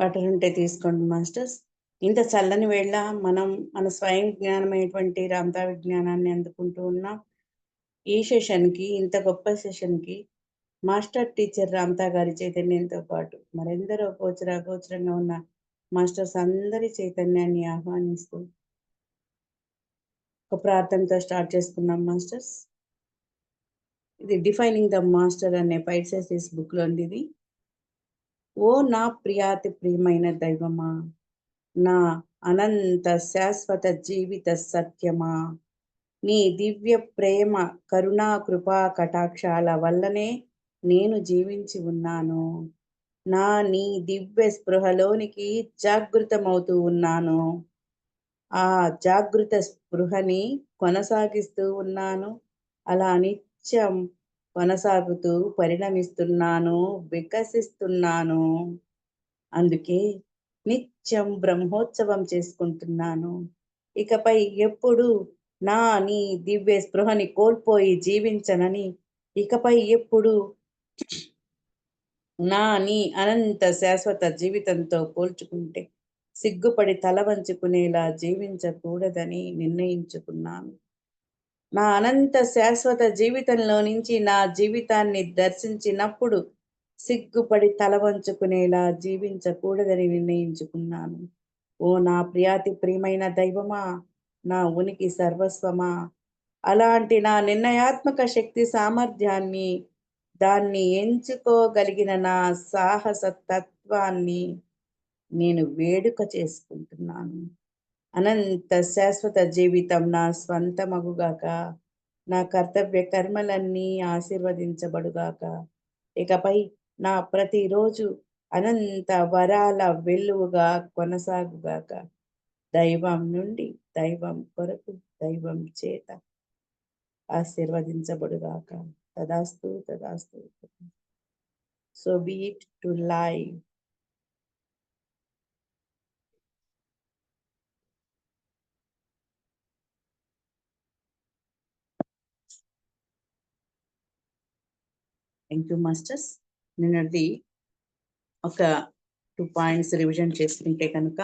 Water ఉంటే తీసుకోండి masters. ఇంత చల్లని వేళ మనం మన స్వయం జ్ఞానమైనటువంటి రామతా విజ్ఞానాన్ని అందుకుంటూ ఉన్నాం. ఈ సెషన్కి ఇంత గొప్ప సెషన్కి మాస్టర్ టీచర్ రామతా గారి చైతన్యంతో పాటు మరెందరో గోచర గోచరంగా ఉన్న మాస్టర్స్ అందరి చైతన్యాన్ని ఆహ్వానిస్తూ ఒక ప్రార్థనతో స్టార్ట్ చేసుకున్నాం మాస్టర్స్. ఇది డిఫైనింగ్ ద మాస్టర్ అనే పైసెస్ బుక్లోంది ఇది ఓ నా ప్రియాతి ప్రియమైన దైవమా నా అనంత శాశ్వత జీవిత సత్యమా. నీ దివ్య ప్రేమ కరుణా కృపా కటాక్షాల వల్లనే నేను జీవించి ఉన్నాను. నా నీ దివ్య స్పృహలోనికి జాగృతమవుతూ ఉన్నాను. ఆ జాగృత స్పృహని కొనసాగిస్తూ ఉన్నాను. అలా నిత్యం కొనసాగుతూ పరిణమిస్తున్నాను వికసిస్తున్నాను. అందుకే నిత్యం బ్రహ్మోత్సవం చేసుకుంటున్నాను. ఇకపై ఎప్పుడు నా నీ దివ్య స్పృహని కోల్పోయి జీవించనని ఇకపై ఎప్పుడు నా నీ అనంత శాశ్వత జీవితంతో పోల్చుకుంటే సిగ్గుపడి తల వంచుకునేలా జీవించకూడదని నిర్ణయించుకున్నాను. నా అనంత శాశ్వత జీవితంలో నుంచి నా జీవితాన్ని దర్శించినప్పుడు సిగ్గుపడి తల వంచుకునేలా జీవించకూడదని నిర్ణయించుకున్నాను. ఓ నా ప్రియాతి ప్రియమైన దైవమా నా ఉనికి సర్వస్వమా? అలాంటి నా నిర్ణయాత్మక శక్తి సామర్థ్యాన్ని దాన్ని ఎంచుకోగలిగిన నా సాహస తత్వాన్ని నేను వేడుక చేసుకుంటున్నాను. అనంత శాశ్వత జీవితం నా స్వంత మగుగాక నా కర్తవ్య కర్మలన్నీ ఆశీర్వదించబడుగాక. ఇకపై నా ప్రతిరోజు అనంత వరాల వెలువుగా కొనసాగుగాక. దైవం నుండి దైవం కొరకు దైవం చేత ఆశీర్వదించబడుగాక. తదాస్తు తదాస్తు. So beat to live. Thank you masters నిన్నది ఒక టూ పాయింట్స్ రివిజన్ చేసుకుంటే కనుక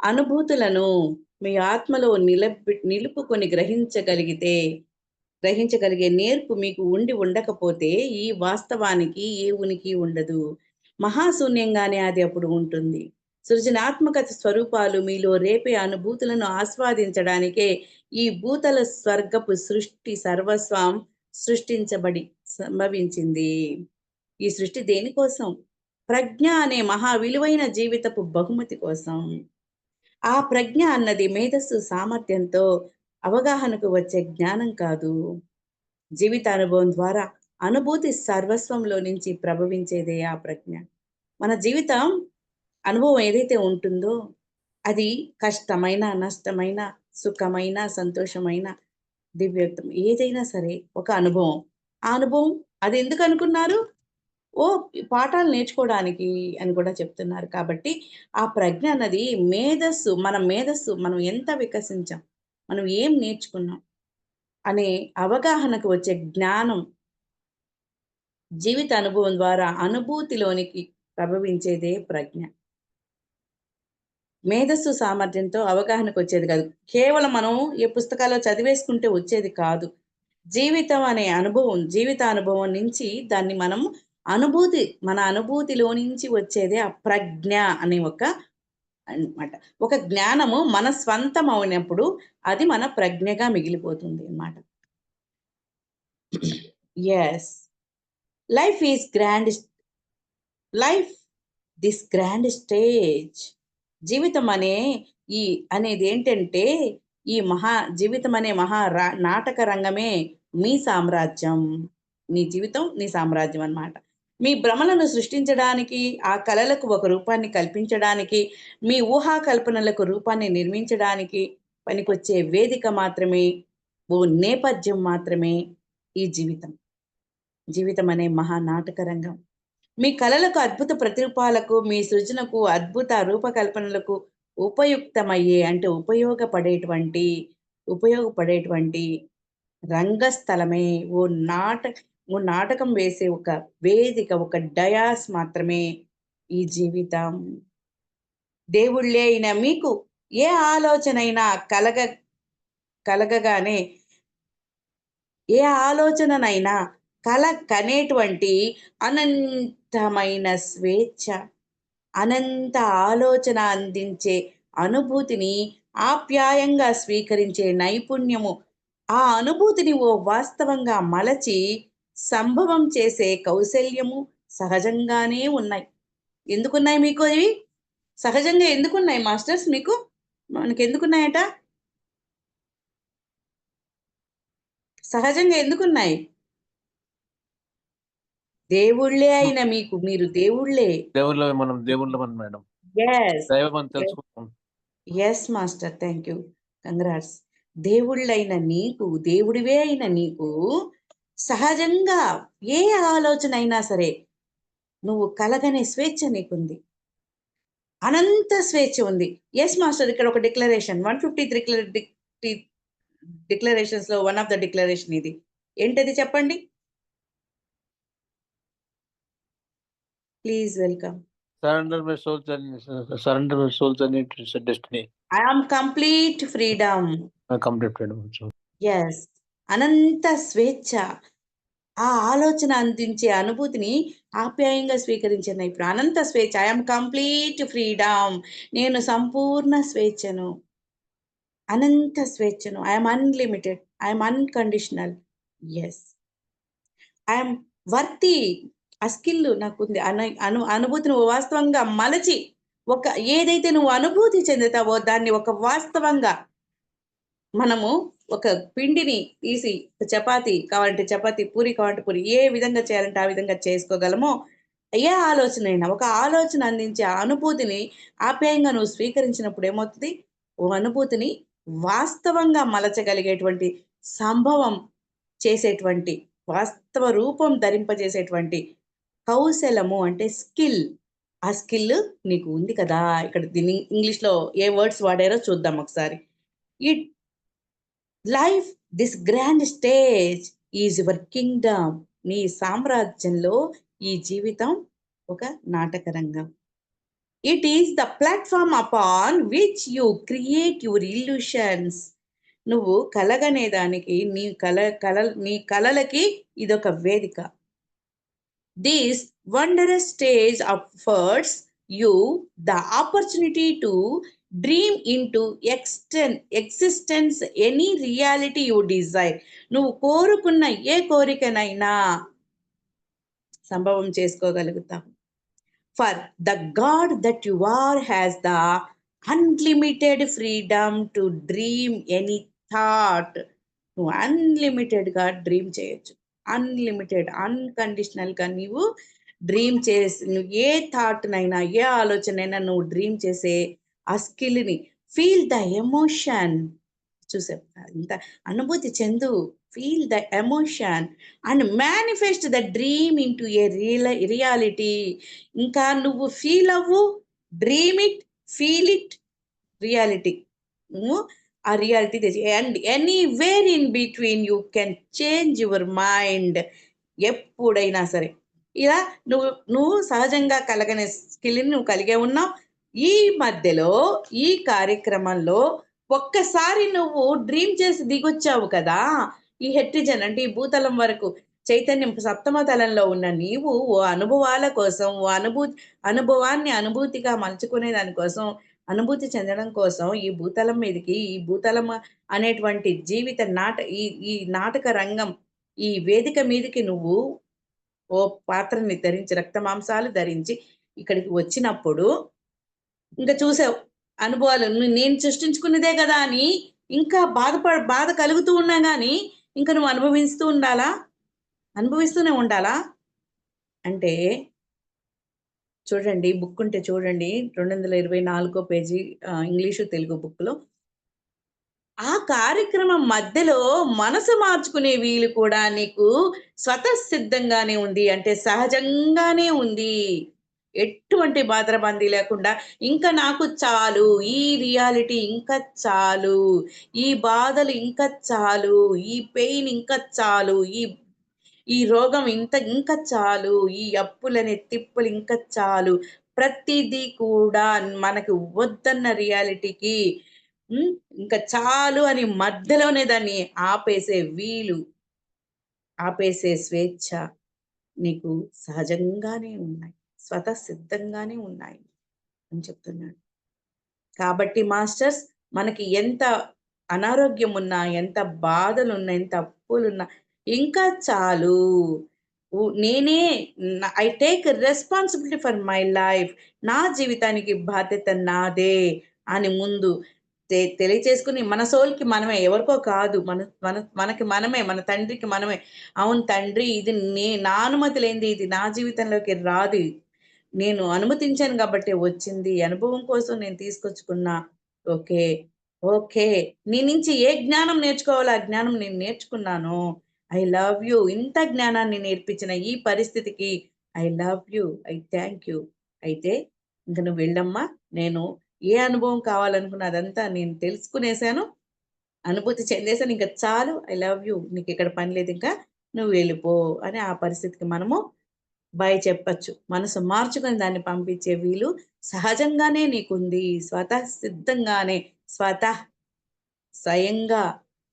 అనుభూతులను మీ ఆత్మలో నిలబి నిలుపుకొని గ్రహించగలిగితే గ్రహించగలిగే నేర్పు మీకు ఉండి ఉండకపోతే ఈ వాస్తవానికి ఏ ఉనికి ఉండదు. మహాశూన్యంగానే అది అప్పుడు ఉంటుంది. సృజనాత్మక స్వరూపాలు మీలో రేపే అనుభూతులను ఆస్వాదించడానికే ఈ భూతల స్వర్గపు సృష్టి సర్వస్వం సృష్టించబడి సంభవించింది. ఈ సృష్టి దేనికోసం ప్రజ్ఞ అనే మహా విలువైన జీవితపు బహుమతి కోసం. ఆ ప్రజ్ఞ అన్నది మేధస్సు సామర్థ్యంతో అవగాహనకు వచ్చే జ్ఞానం కాదు. జీవిత అనుభవం ద్వారా అనుభూతి సర్వస్వంలో నుంచి ప్రభవించేదే ఆ ప్రజ్ఞ. మన జీవితం అనుభవం ఏదైతే ఉంటుందో అది కష్టమైన నష్టమైన సుఖమైన సంతోషమైన దివ్యత్వం. ఏదైనా సరే ఒక అనుభవం. ఆ అనుభవం అది ఎందుకు అనుకున్నారు? ఓ పాఠాలు నేర్చుకోవడానికి అని కూడా చెప్తున్నారు. కాబట్టి ఆ ప్రజ్ఞ అన్నది మేధస్సు మన మేధస్సు మనం ఎంత వికసించాం మనం ఏం నేర్చుకున్నాం అనే అవగాహనకు వచ్చే జ్ఞానం జీవిత అనుభవం ద్వారా అనుభూతిలోనికి ప్రభవించేదే ప్రజ్ఞ. మేధస్సు సామర్థ్యంతో అవగాహనకు వచ్చేది కాదు. కేవలం మనం ఏ పుస్తకాల్లో చదివేసుకుంటే వచ్చేది కాదు. జీవితం అనే అనుభవం జీవిత అనుభవం నుంచి దాన్ని మనం అనుభూతి మన అనుభూతిలో నుంచి వచ్చేదే ఆ ప్రజ్ఞ అనే ఒక అనమాట ఒక జ్ఞానము మన స్వంతం అయినప్పుడు అది మన ప్రజ్ఞగా మిగిలిపోతుంది అన్నమాట. Yes life is grand life this grand stage జీవితం అనే ఈ అనేది ఏంటంటే ఈ మహా జీవితం అనే మహా నాటక రంగమే మీ సామ్రాజ్యం. నీ జీవితం నీ సామ్రాజ్యం అన్నమాట. మీ భ్రమలను సృష్టించడానికి ఆ కళలకు ఒక రూపాన్ని కల్పించడానికి మీ ఊహా కల్పనలకు రూపాన్ని నిర్మించడానికి పనికొచ్చే వేదిక మాత్రమే ఓ నేపథ్యం మాత్రమే ఈ జీవితం. జీవితం అనే మహా నాటక రంగం. మీ కళలకు అద్భుత ప్రతిరూపాలకు మీ సృజనకు అద్భుత రూపకల్పనలకు ఉపయుక్తమయ్యే అంటే ఉపయోగపడేటువంటి ఉపయోగపడేటువంటి రంగస్థలమే. ఓ నాట ఓ నాటకం వేసే ఒక వేదిక ఒక డయాస్ మాత్రమే ఈ జీవితం. దేవుళ్ళే అయిన మీకు ఏ ఆలోచనైనా కలగ కలగగానే ఏ ఆలోచననైనా కల కనేటువంటి అనంతమైన స్వేచ్ఛ అనంత ఆలోచన అందించే అనుభూతిని ఆప్యాయంగా స్వీకరించే నైపుణ్యము ఆ అనుభూతిని ఓ వాస్తవంగా మలచి సంభవం చేసే కౌశల్యము సహజంగానే ఉన్నాయి. ఎందుకున్నాయి మీకు అవి సహజంగా ఎందుకున్నాయి మాస్టర్స్ మీకు? మనకి ఎందుకున్నాయట సహజంగా ఎందుకున్నాయి? దేవుళ్ళే అయిన మీకు మీరు దేవుళ్ళే. దేవుళ్ళ మనం దేవుళ్ళ మనం మేడం. దైవం తెలుసుకుంటాం. Yes master thank you congrats దేవుళ్ళైన నీకు దేవుడివే అయిన నీకు సహజంగా ఏ ఆలోచన అయినా సరే నువ్వు కలగనే స్వేచ్ఛ నీకుంది. అనంత స్వేచ్ఛ ఉంది. ఎస్ మాస్టర్ ఇక్కడ ఒక డిక్లరేషన్ వన్ ఫిఫ్టీ త్రీ డిక్లరేషన్స్లో వన్ ఆఫ్ ద డిక్లరేషన్ ఇది. ఏంటది చెప్పండి? Please welcome surrender my souls surrender my souls అని destiny I am complete freedom complete madam yes అనంత స్వేచ్ఛ. ఆ ఆలోచన అందించే అనుభూతిని ఆప్యాయంగా స్వీకరించిన ఇప్పుడు అనంత స్వేచ్ఛ. ఐఎమ్ కంప్లీట్ ఫ్రీడమ్ నేను సంపూర్ణ స్వేచ్ఛను. అనంత స్వేచ్ఛను. I'm unlimited I'm unconditional yes I'm worthy ఆ స్కిల్ నాకుంది. అను అను అనుభూతిని వాస్తవంగా మలచి ఒక ఏదైతే నువ్వు అనుభూతి చెందుతావో దాన్ని ఒక వాస్తవంగా మనము ఒక పిండిని తీసి చపాతి కావాలంటే చపాతి పూరి కావాలంటే పూరి ఏ విధంగా చేయాలంటే ఆ విధంగా చేసుకోగలమో ఏ ఆలోచన అయినా ఒక ఆలోచన అందించే అనుభూతిని ఆప్యాయంగా నువ్వు స్వీకరించినప్పుడు ఏమవుతుంది? ఓ అనుభూతిని వాస్తవంగా మలచగలిగేటువంటి సంభవం చేసేటువంటి వాస్తవ రూపం ధరింపజేసేటువంటి కౌశలము అంటే స్కిల్. ఆ స్కిల్ నీకు ఉంది కదా. ఇక్కడ దీన్ని ఇంగ్లీష్లో ఏ వర్డ్స్ వాడారో చూద్దాం ఒకసారి. It life this grand stage is your kingdom. నీ సామ్రాజ్యంలో ఈ జీవితం ఒక నాటక రంగం. It is the platform upon which you create your illusions. నువ్వు కలగనే దానికి నీ కల కల నీ కలలకి ఇదొక వేదిక. This wondrous stage affords you the opportunity to dream into ఎక్స్టెన్ existence any reality you desire నువ్వు కోరుకున్న ఏ కోరికనైనా సంభవం చేసుకోగలుగుతావు. For the god that you are has the unlimited freedom to dream any thought నువ్వు అన్లిమిటెడ్గా డ్రీమ్ చేయొచ్చు. అన్లిమిటెడ్ అన్కండిషనల్గా నీవు dream చేసి నువ్వు ఏ థాట్నైనా ఏ ఆలోచనైనా నువ్వు డ్రీమ్ చేసే ఆ స్కిల్ని ఫీల్ ద ఎమోషన్ చూసే ఇంత అనుభూతి చెందు. Feel the emotion and manifest the dream into a real reality ఇంకా నువ్వు ఫీల్ అవ్వు dream it feel it reality నువ్వు ఆ రియాలిటీ తెచ్చి and anywhere in between you can change your mind ఎప్పుడైనా సరే. ఇలా నువ్వు నువ్వు సహజంగా కలగనే స్కిల్ని నువ్వు కలిగే ఉన్నావు. ఈ మధ్యలో ఈ కార్యక్రమంలో ఒక్కసారి నువ్వు డ్రీమ్ చేసి దిగొచ్చావు కదా. ఈ హెట్రిజన్ అంటే ఈ భూతలం వరకు చైతన్యం సప్తమ తలంలో ఉన్న నీవు ఓ అనుభవాల కోసం ఓ అనుభూతి అనుభవాన్ని అనుభూతిగా మలుచుకునే దానికోసం అనుభూతి చెందడం కోసం ఈ భూతలం మీదకి ఈ భూతలం అనేటువంటి జీవిత నాట ఈ ఈ నాటక రంగం ఈ వేదిక మీదకి నువ్వు ఓ పాత్రని ధరించి రక్త మాంసాలు ధరించి ఇక్కడికి వచ్చినప్పుడు ఇంకా చూసావు అనుభవాలు. నేను సృష్టించుకున్నదే కదా అని ఇంకా బాధపడ బాధ కలుగుతూ ఉన్నా కానీ ఇంకా నువ్వు అనుభవిస్తూ ఉండాలా? అనుభవిస్తూనే ఉండాలా? అంటే చూడండి బుక్ ఉంటే చూడండి రెండు వందల ఇరవై నాలుగో పేజీ ఇంగ్లీషు తెలుగు బుక్లో. ఆ కార్యక్రమం మధ్యలో మనసు మార్చుకునే వీలు కూడా నీకు స్వతసిద్ధంగానే ఉంది. అంటే సహజంగానే ఉంది. ఎటువంటి బాధరబందీ లేకుండా ఇంకా నాకు చాలు ఈ రియాలిటీ ఇంకా చాలు ఈ బాధలు ఇంకా చాలు ఈ పెయిన్ ఇంకా చాలు ఈ ఈ రోగం ఇంత ఇంకా చాలు ఈ అప్పులనే తిప్పులు ఇంకా చాలు ప్రతిదీ కూడా మనకు వద్దన్న రియాలిటీకి ఇంకా చాలు అని మధ్యలోనే దాన్ని ఆపేసే వీలు ఆపేసే స్వేచ్ఛ నీకు సహజంగానే ఉన్నాయి. స్వతసిద్ధంగానే ఉన్నాయి అని చెప్తున్నాడు. కాబట్టి మాస్టర్స్ మనకి ఎంత అనారోగ్యం ఉన్నా, ఎంత బాధలున్నా, ఎంత అప్పులున్నా ఇంకా చాలు. ఉ నేనే I take responsibility for my life. నా జీవితానికి బాధ్యత నాదే అని ముందు తె మన సోల్‌కి మనమే ఎవరికో కాదు. మన మన మనకి మనమే, మన తండ్రికి మనమే. అవును తండ్రి ఇది నే నా అనుమతి లేనిది ఇది నా జీవితంలోకి రాదు. నేను అనుమతించాను కాబట్టి వచ్చింది. అనుభవం కోసం నేను తీసుకొచ్చుకున్నా. ఓకే. ఓకే. నీ నుంచి ఏ జ్ఞానం నేర్చుకోవాలో ఆ జ్ఞానం నేను నేర్చుకున్నాను. I love you. ఇంత జ్ఞానాన్ని నేర్పించిన ఈ పరిస్థితికి I love you. I thank you. అయితే ఇంక నువ్వు వెళ్ళమ్మా. నేను ఏ అనుభవం కావాలనుకున్న అదంతా నేను తెలుసుకునేసాను. అనుభూతి చెందేసాను. ఇంక చాలు. I love you. నీకు ఇక్కడ పని లేదు ఇంకా నువ్వు వెళ్ళిపో అని ఆ పరిస్థితికి మనము బై చెప్పచ్చు మనసు మార్చుకొని దాన్ని పంపించే వీలు సహజంగానే నీకుంది. స్వతసిద్ధంగానే స్వతః స్వయంగా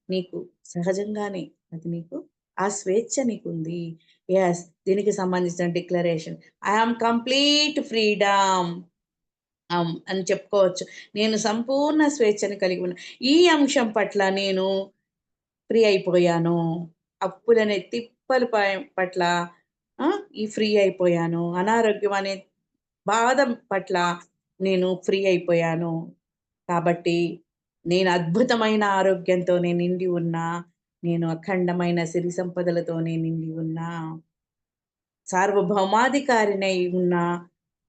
నీకు సహజంగానే అది నీకు ఆ స్వేచ్ఛ నీకుంది. ఎస్ దీనికి సంబంధించిన declaration. I am complete freedom. అని చెప్పుకోవచ్చు. నేను సంపూర్ణ స్వేచ్ఛను కలిగి ఉన్నా. ఈ అంశం పట్ల నేను ఫ్రీ అయిపోయాను. అప్పులనే తిప్పలు పట్ల ఆ! ఈ ఫ్రీ అయిపోయాను. అనారోగ్యం అనే బాధ పట్ల నేను ఫ్రీ అయిపోయాను. కాబట్టి నేను అద్భుతమైన ఆరోగ్యంతో నేను నిండి ఉన్నా. నేను అఖండమైన సిరి సంపదలతోనే నిండి ఉన్నా. సార్వభౌమాధికారినై ఉన్నా.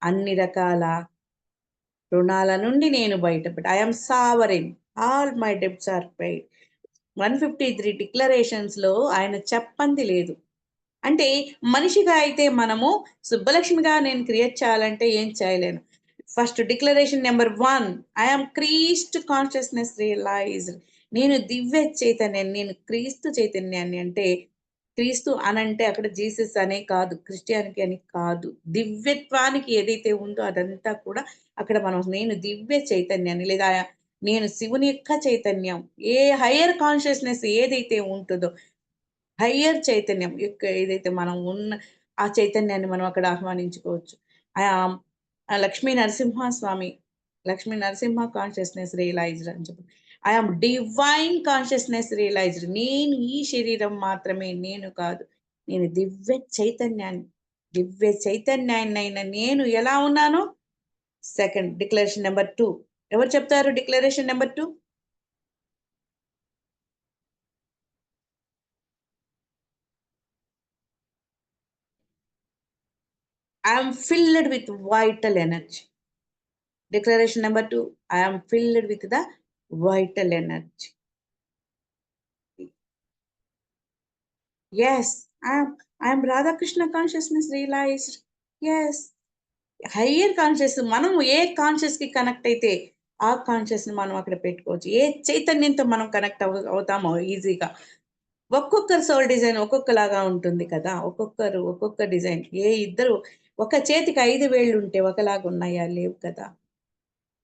అన్ని రకాల రుణాల నుండి నేను బయటపడి I am all my debts are paid. 153 డిక్లరేషన్స్‌లో ఆయన చెప్పంది లేదు. అంటే మనిషిగా అయితే మనము సుబ్బలక్ష్మిగా నేను క్రియేట్ చేయాలంటే ఏం చేయలేను. First declaration number one I'm Christ consciousness realized. నేను దివ్య చైతన్యాన్ని. నేను క్రీస్తు చైతన్యాన్ని అంటే క్రీస్తు అని అంటే అక్కడ జీసస్ అనే కాదు. క్రిస్టియానికి అని కాదు. దివ్యత్వానికి ఏదైతే ఉందో అదంతా కూడా అక్కడ మనం నేను దివ్య చైతన్యాన్ని లేదా నేను శివుని యొక్క చైతన్యం. ఏ హైయర్ కాన్షియస్‌నెస్ ఏదైతే ఉంటుందో హైయర్ చైతన్యం యొక్క ఏదైతే మనం ఉన్న ఆ చైతన్యాన్ని మనం అక్కడ ఆహ్వానించుకోవచ్చు. I am Lakshmi Narasimhaswamy. Lakshmi Narasimha consciousness realized అని చెప్పి. I divine consciousness realized. నేను ఈ శరీరం మాత్రమే నేను కాదు. నేను దివ్య చైతన్యాన్ని. దివ్య చైతన్యాన్నైన నేను ఎలా ఉన్నాను? సెకండ్ డిక్లరేషన్ నెంబర్ టూ ఎవరు చెప్తారు declaration number two I I'm filled with vital energy declaration number two I I'm filled with the vital energy yes I'm Radhakrishna consciousness realize yes higher conscious మనం ఏ కాన్షియస్కి connect అయితే ఆ కాన్షియస్ని మనం అక్కడ పెట్టుకోవచ్చు. ఏ చైతన్యంతో మనం కనెక్ట్ అవుతామో ఈజీగా ఒక్కొక్కరు సోల్ డిజైన్ ఒక్కొక్కలాగా ఉంటుంది కదా. ఒక్కొక్కరు ఒక్కొక్క డిజైన్ ఏ ఇద్దరు ఒక చేతికి ఐదు వేళ్ళు ఉంటే ఒకలాగా ఉన్నాయా? లేవు కదా!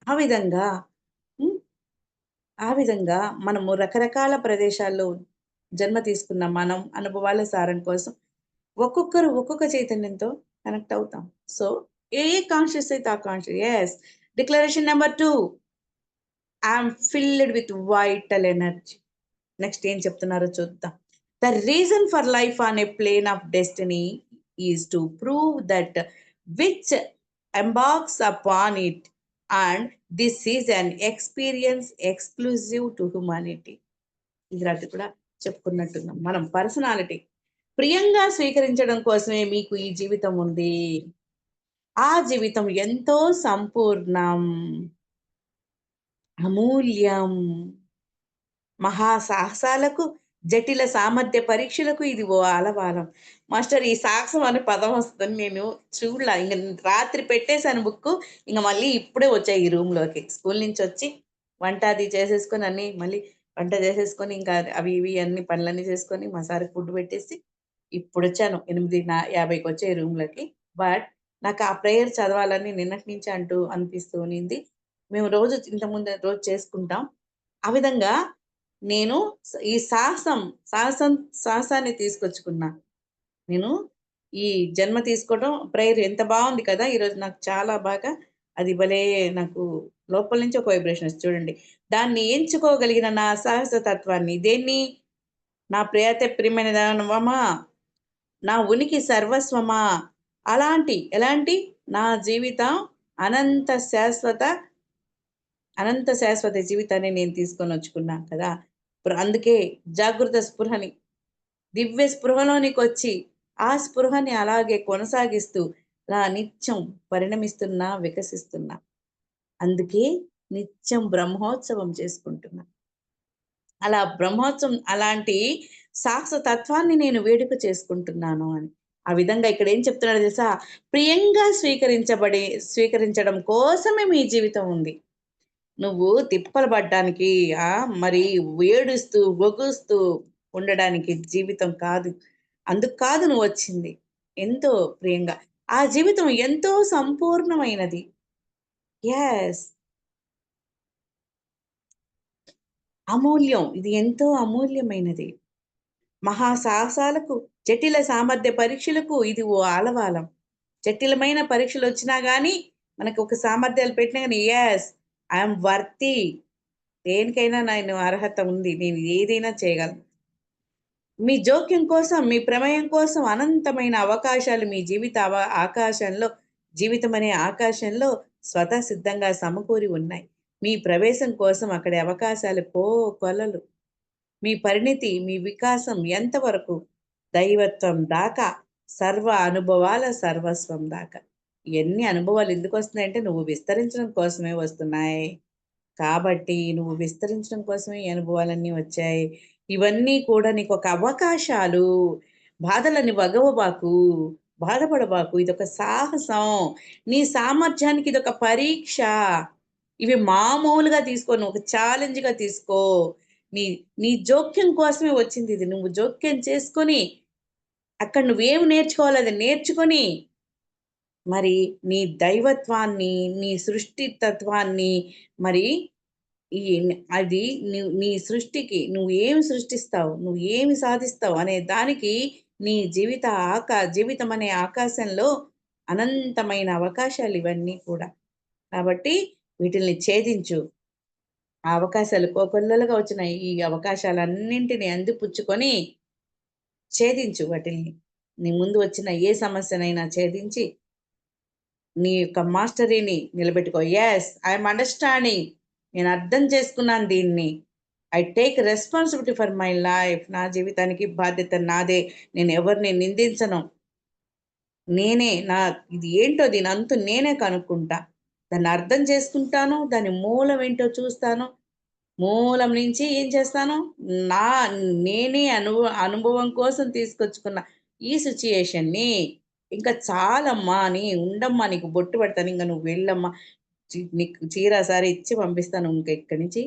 ఆ విధంగా ఆ విధంగా మనము రకరకాల ప్రదేశాల్లో జన్మ తీసుకున్న మనం అనుభవాల సారం కోసం ఒక్కొక్కరు ఒక్కొక్క చైతన్యంతో కనెక్ట్ అవుతాం. సో, ఏ కాన్షియస్ అయితే ఆ conscious yes. Declaration number two I'm filled with vital energy. Next ఏం చెప్తున్నారో చూద్దాం. The reason for life on plane of destiny is to prove that which embarks upon it and this is an experience exclusive to humanity. ఇది కూడా చెప్పుకున్నట్టున్నాం. మనం personality ప్రియంగా స్వీకరించడం కోసమే మీకు ఈ జీవితం ఉంది. ఆ జీవితం ఎంతో సంపూర్ణం. అమూల్యం. మహా సాహసాలకు, జటిల సామర్థ్య పరీక్షలకు ఇది ఓ ఆలవాలం. మాస్టర్ ఈ సాహసం అనే పదం వస్తుంది నేను చూడలా. ఇంక రాత్రి పెట్టేసాను బుక్ ఇంకా మళ్ళీ ఇప్పుడే వచ్చాయి ఈ రూమ్‌లోకి. స్కూల్ నుంచి వచ్చి వంట అది చేసేసుకొని అన్ని మళ్ళీ వంట చేసేసుకొని ఇంకా అవి ఇవి అన్ని పనులన్నీ చేసుకొని మా సార్ ఫుడ్ పెట్టేసి ఇప్పుడు వచ్చాను ఎనిమిది నా యాభైకి వచ్చే రూమ్‌లోకి. బట్ నాకు ఆ ప్రేయర్ చదవాలని నిన్నటి నుంచి అంటూ అనిపిస్తూ ఉన్నింది. మేము రోజు ఇంతకుముందు రోజు చేసుకుంటాం. ఆ విధంగా నేను ఈ సాహసం, సాహసం సాహసాన్ని తీసుకొచ్చుకున్నా. నేను ఈ జన్మ తీసుకోవడం ప్రేయర్ ఎంత బాగుంది కదా! ఈరోజు నాకు చాలా బాగా అది భలే నాకు లోపల నుంచి ఒక వైబ్రేషన్ వస్తుంది చూడండి. దాన్ని ఎంచుకోగలిగిన నా సాహస తత్వాన్ని దేన్ని? నా ప్రియతే ప్రియమైన దానవమా, నా ఉనికి సర్వస్వమా, అలాంటి ఎలాంటి నా జీవితం అనంత శాశ్వత అనంత శాశ్వత జీవితాన్ని నేను తీసుకొని వచ్చుకున్నాను కదా! అందుకే జాగృత స్పృహని, దివ్య స్పృహలోనికి వచ్చి ఆ స్పృహని అలాగే కొనసాగిస్తూ నా నిత్యం పరిణమిస్తున్నా, వికసిస్తున్నా. అందుకే నిత్యం బ్రహ్మోత్సవం చేసుకుంటున్నా. అలా బ్రహ్మోత్సవం అలాంటి సాహస తత్వాన్ని నేను వేడుక చేసుకుంటున్నాను అని. ఆ విధంగా ఇక్కడ ఏం చెప్తున్నాడు తెలుసా? ప్రియంగా స్వీకరించబడి స్వీకరించడం కోసమే మీ జీవితం ఉంది. నువ్వు తిప్పలు పడ్డానికి ఆ మరి ఏడుస్తూ, ఒగుస్తూ ఉండడానికి జీవితం కాదు. అందుకు కాదు నువ్వు వచ్చింది ఎంతో ప్రియంగా. ఆ జీవితం ఎంతో సంపూర్ణమైనది. ఎస్ అమూల్యం. ఇది ఎంతో అమూల్యమైనది. మహా సాహసాలకు, జటిల సామర్థ్య పరీక్షలకు ఇది ఓ ఆలవాలం. జటిలమైన పరీక్షలొచ్చినా గానీ, మనకు ఒక సామర్థ్యాలు పెట్టినా గానీ, యెస్. I am worthy. దేనికైనా నేను అర్హత ఉంది. నేను ఏదైనా చేయగలను. మీ జోక్యం కోసం, మీ ప్రమేయం కోసం అనంతమైన అవకాశాలు మీ జీవిత అవ ఆకాశంలో అనే ఆకాశంలో స్వతసిద్ధంగా సమకూరి ఉన్నాయి. మీ ప్రవేశం కోసం అక్కడి అవకాశాలు కోకొల్లలు. మీ పరిణితి, మీ వికాసం ఎంతవరకు దైవత్వం దాకా, సర్వ అనుభవాల సర్వస్వం దాకా. ఇవన్నీ అనుభవాలు ఎందుకు వస్తున్నాయి అంటే నువ్వు విస్తరించడం కోసమే వస్తున్నాయి. కాబట్టి నువ్వు విస్తరించడం కోసమే ఈ అనుభవాలన్నీ వచ్చాయి. ఇవన్నీ కూడా నీకొక అవకాశాలు. బాధలని వగవబాకు. బాధపడబాకు. ఇదొక సాహసం. నీ సామర్థ్యానికి ఇదొక పరీక్ష. ఇవి మామూలుగా తీసుకో. నువ్వు ఒక ఛాలెంజ్‌గా తీసుకో. నీ నీ జోక్యం కోసమే వచ్చింది ఇది నువ్వు జోక్యం చేసుకొని, అక్కడ నువ్వేం నేర్చుకోవాలి అది నేర్చుకొని, మరి నీ దైవత్వాన్ని, నీ సృష్టి తత్వాన్ని మరి ఈ అది నీ సృష్టికి నువ్వు ఏమి సృష్టిస్తావు? నువ్వు ఏమి సాధిస్తావు? అనే దానికి నీ జీవిత ఆకా జీవితం అనే ఆకాశంలో అనంతమైన అవకాశాలు ఇవన్నీ కూడా. కాబట్టి వీటిల్ని ఛేదించు. ఆ అవకాశాలు కోకొల్లలుగా వచ్చిన ఈ అవకాశాలన్నింటినీ అందిపుచ్చుకొని ఛేదించు వాటిల్ని. నీ ముందు వచ్చిన ఏ సమస్యనైనా ఛేదించి నీ యొక్క మాస్టరీని నిలబెట్టుకో. యెస్. I understanding. నేను అర్థం చేసుకున్నాను దీన్ని. I take responsibility for my life. నా జీవితానికి బాధ్యత నాదే. నేను ఎవరిని నిందించను. నేనే నా ఇది ఏంటో దీని అంతు నేనే కనుక్కుంటా. దాన్ని అర్థం చేసుకుంటాను. దాని మూలం ఏంటో చూస్తాను. మూలం నుంచి ఏం చేస్తాను? నా నేనే అనుభవ అనుభవం కోసం తీసుకొచ్చుకున్న ఈ సిచ్యుయేషన్ని ఇంకా చాలమ్మా అని ఉండమ్మా నీకు బొట్టు పెడతాను. ఇంక నువ్వు వెళ్ళమ్మా. నీకు చీర, సారి ఇచ్చి పంపిస్తాను. ఇంకా ఇక్కడి నుంచి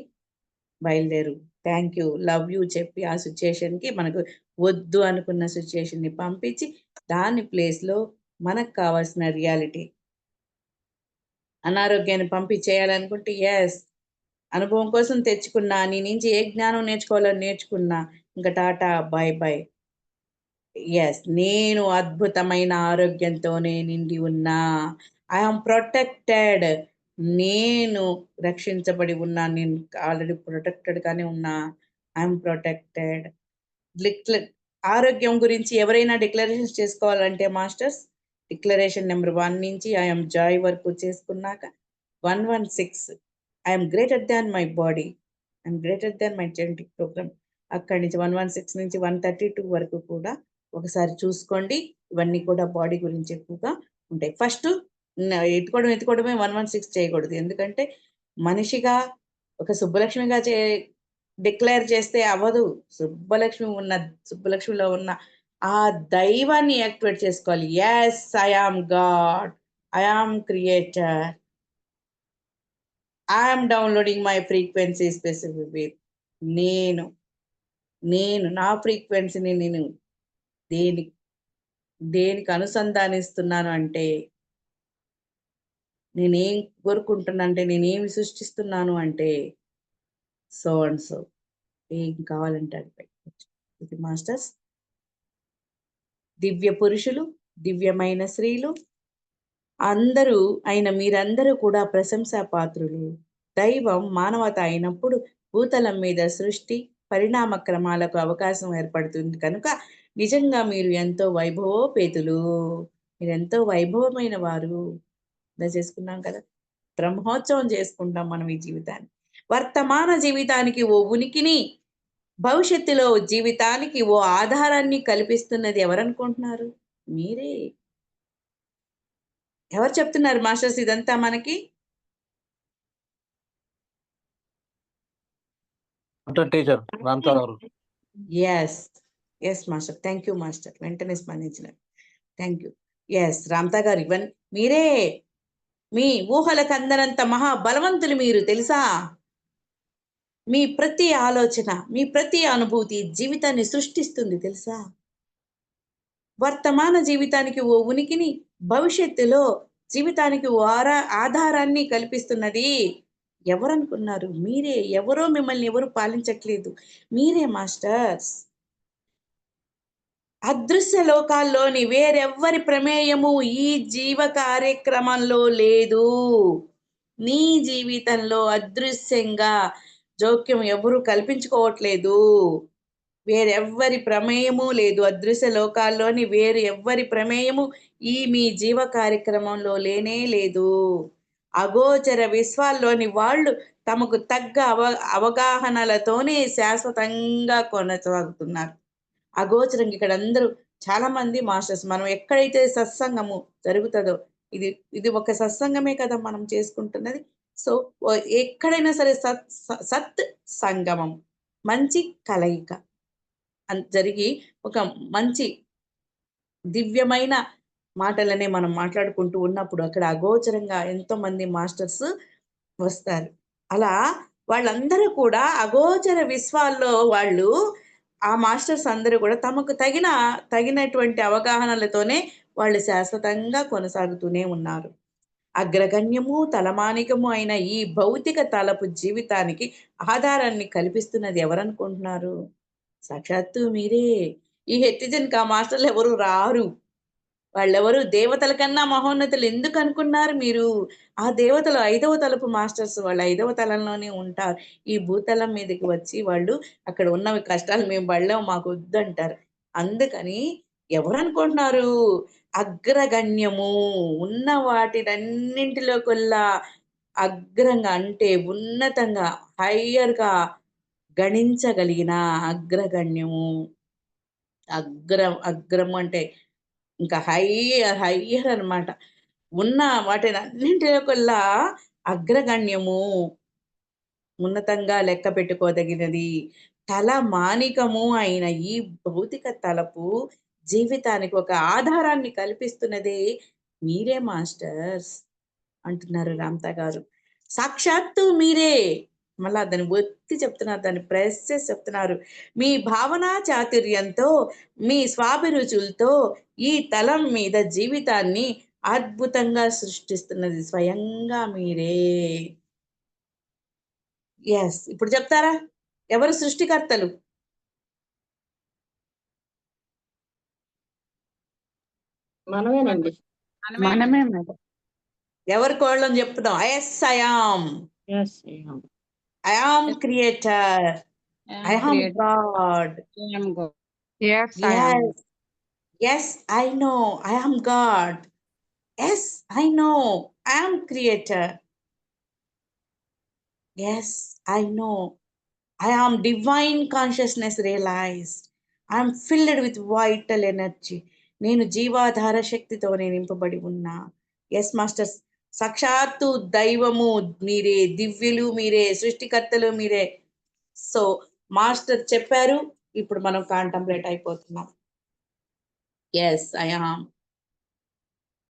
బయలుదేరు. Thank you. లవ్ యూ చెప్పి ఆ సిచ్యుయేషన్కి మనకు వద్దు అనుకున్న సిచ్యుయేషన్ని పంపించి దాని ప్లేస్‌లో మనకు కావాల్సిన రియాలిటీ అనారోగ్యాన్ని పంపించేయాలనుకుంటే ఎస్ అనుభవం కోసం తెచ్చుకున్నా. నీ నుంచి ఏ జ్ఞానం నేర్చుకోవాలో నేర్చుకున్నా. ఇంకా టాటా బై బాయ్ ఎస్ నేను అద్భుతమైన ఆరోగ్యంతోనే నిండి ఉన్నా. I protected. నేను రక్షించబడి ఉన్నా నేను ఆల్రెడీ ప్రొటెక్టెడ్‌గానే ఉన్నా. I protected. ఆరోగ్యం గురించి ఎవరైనా డిక్లరేషన్స్ చేసుకోవాలంటే మాస్టర్స్ డిక్లరేషన్ నెంబర్ వన్ నుంచి ఐ జాయ్ వరకు చేసుకున్నాక 116 I I'm greater than my body. I greater than my genetic program. అక్కడి నుంచి 116 నుంచి 132 వరకు కూడా ఒకసారి చూసుకోండి. ఇవన్నీ కూడా బాడీ గురించి ఎక్కువగా ఉంటాయి. ఫస్ట్ ఎత్తుకోవడం ఎత్తుకోవడమే 116 చేయకూడదు. ఎందుకంటే మనిషిగా ఒక సుబ్బలక్ష్మిగా చే డిక్లేర్ చేస్తే అవ్వదు. సుబ్బలక్ష్మి ఉన్న సుబ్బలక్ష్మిలో ఉన్న ఆ దైవాన్ని యాక్టివేట్ చేసుకోవాలి. Yes I God. I creator. I downloading my frequency specific నేను. నేను నా ఫ్రీక్వెన్సీని నేను దేని దేనికి అనుసంధానిస్తున్నాను అంటే నేనేం కోరుకుంటున్నా అంటే నేనేమి సృష్టిస్తున్నాను అంటే సో అండ్ సో. ఏం కావాలంటే అది పెట్టుకోవచ్చు ఇది మాస్టర్స్. దివ్య పురుషులు దివ్యమైన స్త్రీలు అందరూ అయిన మీరందరూ కూడా ప్రశంసా పాత్రులు. దైవం మానవత అయినప్పుడు భూతలం మీద సృష్టి పరిణామ క్రమాలకు అవకాశం ఏర్పడుతుంది. కనుక నిజంగా మీరు ఎంతో వైభవోపేతులు. మీరు ఎంతో వైభవమైన వారు. ఇలా చేసుకున్నాం కదా. బ్రహ్మోత్సవం చేసుకుంటాం మనం ఈ జీవితాన్ని. వర్తమాన జీవితానికి ఓ ఉనికిని భవిష్యత్తులో జీవితానికి ఓ ఆధారాన్ని కల్పిస్తున్నది ఎవరనుకుంటున్నారు? మీరే. ఎవరు చెప్తున్నారు మాస్టర్స్ ఇదంతా మనకి? Teacher yes yes master thank you master వెంటనే స్పందించిన థ్యాంక్ యూ ఎస్ రామ్తా గారు ఇవన్ మీరే మీ ఊహలకు అందనంత మహా బలవంతులు మీరు తెలుసా? మీ ప్రతి ఆలోచన మీ ప్రతి అనుభూతి జీవితాన్ని సృష్టిస్తుంది తెలుసా? వర్తమాన జీవితానికి ఓ ఉనికిని భవిష్యత్తులో జీవితానికి ఓ ఆరా ఆధారాన్ని కల్పిస్తున్నది ఎవరనుకున్నారు? మీరే ఎవరో మిమ్మల్ని ఎవరు పాలించట్లేదు. మీరే మాస్టర్స్ అదృశ్య లోకాల్లోని వేరెవ్వరి ప్రమేయము ఈ జీవ కార్యక్రమంలో లేదు. నీ జీవితంలో అదృశ్యంగా జోక్యం ఎవరు కల్పించుకోవట్లేదు. వేరెవ్వరి ప్రమేయము లేదు. అదృశ్య లోకాల్లోని వేరు ఎవ్వరి ప్రమేయము ఈ మీ జీవ కార్యక్రమంలో లేనే లేదు. అగోచర విశ్వాల్లోని వాళ్ళు తమకు తగ్గ అవ అవగాహనలతోనే శాశ్వతంగా కొనసాగుతున్నారు. అగోచరం ఇక్కడ అందరూ చాలా మంది మాస్టర్స్ మనం ఎక్కడైతే సత్సంగము జరుగుతుందో ఇది ఇది ఒక సత్సంగమే కదా మనం చేసుకుంటున్నది. సో ఎక్కడైనా సరే సత్ స- సత్ సంగమం మంచి కలయిక అంత జరిగి ఒక మంచి దివ్యమైన మాటలనే మనం మాట్లాడుకుంటూ ఉన్నప్పుడు అక్కడ అగోచరంగా ఎంతో మంది మాస్టర్స్ వస్తారు. అలా వాళ్ళందరూ కూడా అగోచర విశ్వాల్లో వాళ్ళు ఆ మాస్టర్స్ అందరూ కూడా తమకు తగిన తగినటువంటి అవగాహనలతోనే వాళ్ళు శాశ్వతంగా కొనసాగుతూనే ఉన్నారు. అగ్రగణ్యము తలమానికము అయిన ఈ భౌతిక తలపు జీవితానికి ఆధారాన్ని కల్పిస్తున్నది ఎవరనుకుంటున్నారు? సాక్షాత్తు మీరే. ఈ హెత్తిజన్కి ఆ మాస్టర్లు ఎవరు రారు. వాళ్ళెవరు దేవతల కన్నా మహోన్నతులు ఎందుకు అనుకున్నారు మీరు? ఆ దేవతలు ఐదవ తలపు మాస్టర్స్ వాళ్ళు ఐదవ తలంలోనే ఉంటారు. ఈ భూతలం మీదకి వచ్చి వాళ్ళు అక్కడ ఉన్నవి కష్టాలు మేము పడలేము మాకు వద్దు అంటారు అందుకని ఎవరు అనుకుంటున్నారు అగ్రగణ్యము ఉన్న వాటినన్నింటిలో కొల్లా అగ్రంగా అంటే ఉన్నతంగా హయ్యర్గా గణించగలిగిన అగ్రగణ్యము. అగ్రం అగ్రము అంటే ఇంకా హయ్యర్ హయ్యర్ అన్నమాట. ఉన్న వాటిని అన్నింటిలోకల్లా అగ్రగణ్యము ఉన్నతంగా లెక్క పెట్టుకోదగినది తల మానికము అయిన ఈ భౌతిక తలపు జీవితానికి ఒక ఆధారాన్ని కల్పిస్తున్నదే మీరే మాస్టర్స్ అంటున్నారు రామ్తా గారు సాక్షాత్తు మీరే మళ్ళా దాన్ని ఒత్తి చెప్తున్నారు దాన్ని ప్రెస్ చేసి చెప్తున్నారు. మీ భావనా చాతుర్యంతో మీ స్వాభిరుచులతో ఈ తలం మీద జీవితాన్ని అద్భుతంగా సృష్టిస్తున్నది స్వయంగా మీరే. ఎస్ ఇప్పుడు చెప్తారా? ఎవరు సృష్టికర్తలు? మనమేనండి. మనమే మేడం ఎవరి కోళ్ళని చెప్తున్నాం yes yes I am creator I am god yes I am. Yes, I know. I am God. Yes, I know. I am Creator. Yes, I know. I am divine consciousness realized. I am filled with vital energy. నేను జీవాధార శక్తితో నేను నింపబడి ఉన్నా yes masters సాక్షాత్తు దైవము మీరే దివ్యులు మీరే సృష్టికర్తలు మీరే. సో మాస్టర్ చెప్పారు. ఇప్పుడు మనం కాంటంప్లేట్ అయిపోతున్నాం. Yes I am